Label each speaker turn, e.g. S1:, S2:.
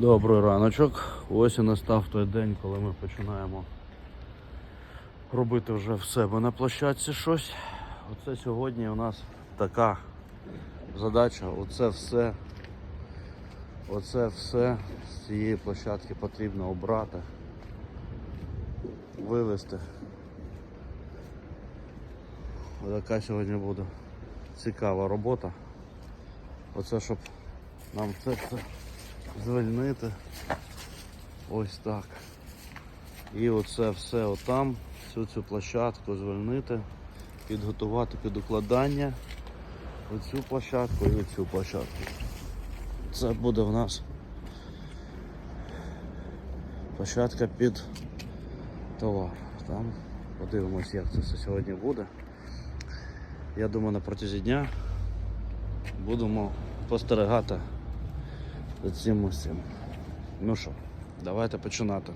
S1: Добрий раночок. Ось і настав той день, коли ми починаємо робити вже в себе на площадці щось. Оце сьогодні у нас така задача. Оце все. Оце все з цієї площадки потрібно обрати, вивезти. Така сьогодні буде цікава робота. Оце щоб нам це все звільнити. Ось так. І оце все отам, всю цю площадку звільнити, підготувати під укладання оцю площадку і оцю площадку. Це буде в нас площадка під товар. Там подивимось, як це все сьогодні буде. Я думаю, на протязі дня будемо спостерігати цим усім. Ну що, давайте починати.